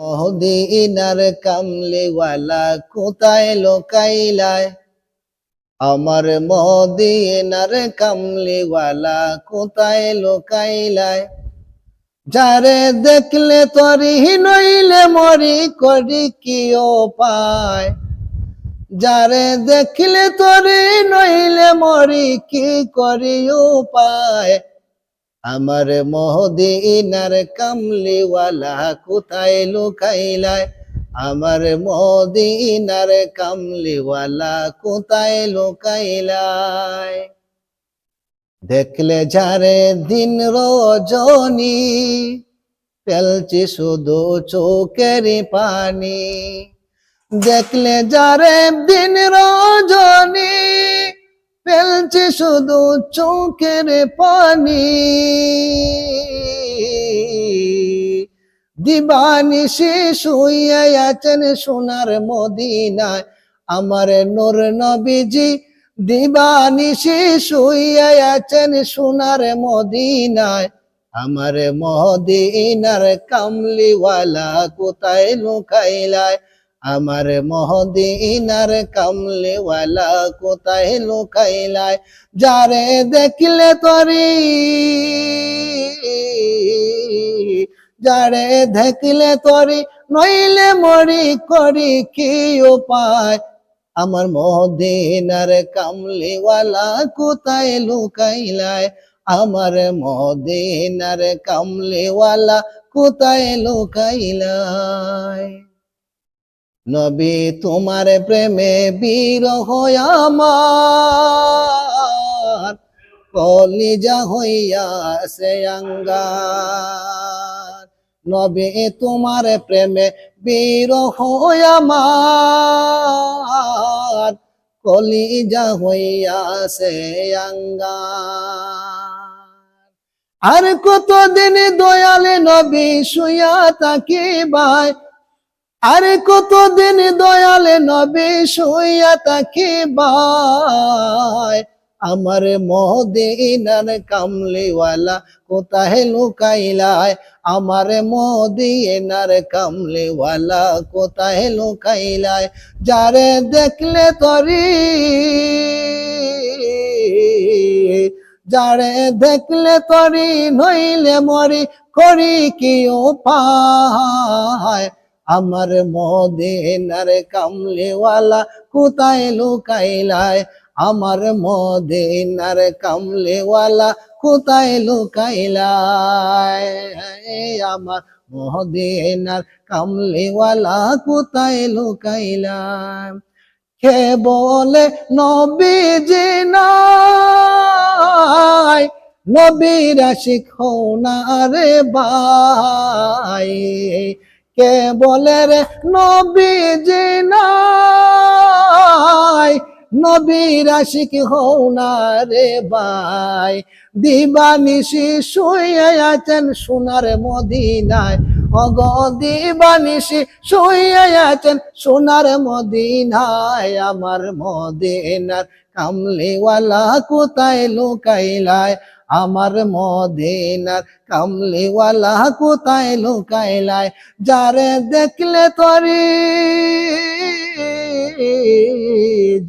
মহদিনার কামলিওয়ালা কোথায় লোকাইলায় আমার মদিনার কামলিওয়ালা কোথায় লোকাইলায় যারে দেখলে তরি নইলে মরি করি কি পায় যারে দেখলে তরি নইলে মরি কি করি পায় আমার মহদিনার কামলিওয়ালা কোথায় লুকাইলায়? আমার মদিনার কামলিওয়ালা কোথায় লুকাইলায়? দেখলে যারে দিন রজনী ফেলছি শুধু চোখের পানি। দেখলে যারে দিন রজনী ফেলছি শুধু চোখের পানি। দিবানিশি শুয়ে আছেন সোনার মদিনায়। আমার নূর নবীজি দিবানিশি শুয়ে আছেন সোনার মদিনায়। আমার মদিনার কামলিওয়ালা কোথায় লুকাইলায়? আমার মহদিনার কামলিওয়ালা কোথায় লুকাইলায়? যারে দেখলে তরি, যারে দেখলে তরি, নইলে মরি করি কি উপায়? আমার মহদিনার কামলিওয়ালা কোথায় লুকাইলায়? আমার মদিনার কামলিওয়ালা কোথায় লুকাইলায়? নবী তোমার প্রেমে বিরহ আমার। কলিজা হইয়া সে আঙ্গার। নবী তোমার প্রেমে বিরহ আমার। কলিজা হইয়া সে আঙ্গার। আর কতদিন দয়ালে নবী শুয়া তাকিবাই আরে কতদিন দয়ালে নবী শুইয়া তাকি বাই আমার মদিনার কামলিওয়ালা কোথায় লুকাইলায় আমার মদিনার কামলিওয়ালা কোথায় লুকাইলায় যারে দেখলে তরি, যারে দেখলে তরি নইলে মরি করি কি উপায়? আমার মদিনার কামলিওয়ালা কোথায় লুকাইলায়? আমার মদিনার কামলিওয়ালা কোথায় লুকাইলায়? আমার মদিনার কামলিওয়ালা কোথায় লুকাইলায়? কে বলে নবীজি নাই? নবীর হও না রে ভাই। কে বলে রে, নবীজি নাই? নবীর আশিক হও না রে ভাই। দিবানিশি শুয়ে আছেন সোনার মদিনায়। অগ দিবানিশি শুয়ে আছেন সোনার মদিনায়। আমার মদিনার কামলিওয়ালা কোথায় লুকাইলায়? আমার মদিনার কামলিওয়ালা কোথায় লুকাইলায় যারে দেখলে তরি,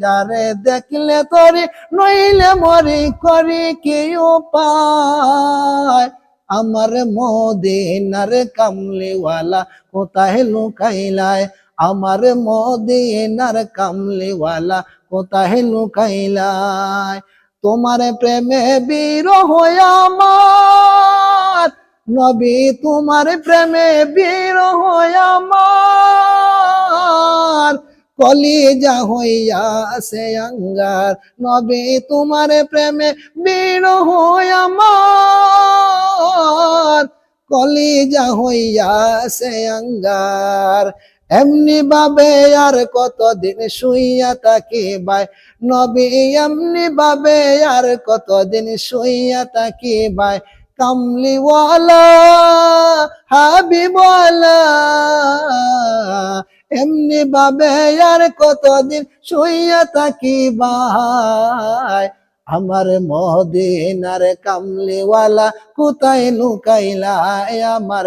যারে দেখলে তরি, নইলে মরি করি কি উপায় আমার মদিনার কামলিওয়ালা কোথায় লুকাইলায় আমার মদিনার কামলিওয়ালা কোথায় লুকাইলায় তোমার প্রেমে বিরহ আমার। নবী, তোমার প্রেমে বিরহ আমার। কলিজা হইয়া সে অঙ্গার। নবী, তোমার প্রেমে বিরহ আমার। কলিজা হইয়া সে অঙ্গার। এমনি ভাবে আর কতদিন শুইয়া তাকি বাই নবী, এমনি ভাবে আর কতদিন শুইয়া তাকি বাই কামলিওয়ালা, হাবিবওয়ালা, এমনি ভাবে আর কতদিন শুইয়া তাকি বাই আমার মদিনার কামলিওয়ালা কোথায় লুকাইলা? আমার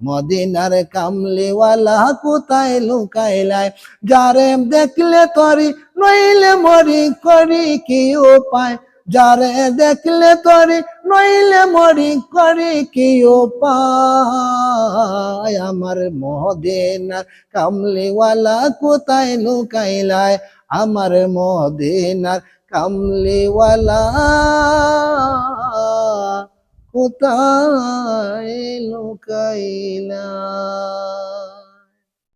মদিনার কামলিওয়ালা কোথায় লুকাইলায়? যারে দেখলে তরি নইলে মরি করি কি উপায়? যারে দেখলে তরি নইলে মরি করি কি উপায়? আমার মদিনার কামলিওয়ালা কোথায় লুকাইলায়? আমার মদিনার কামলিওয়ালা কোথায় লুকাইলা?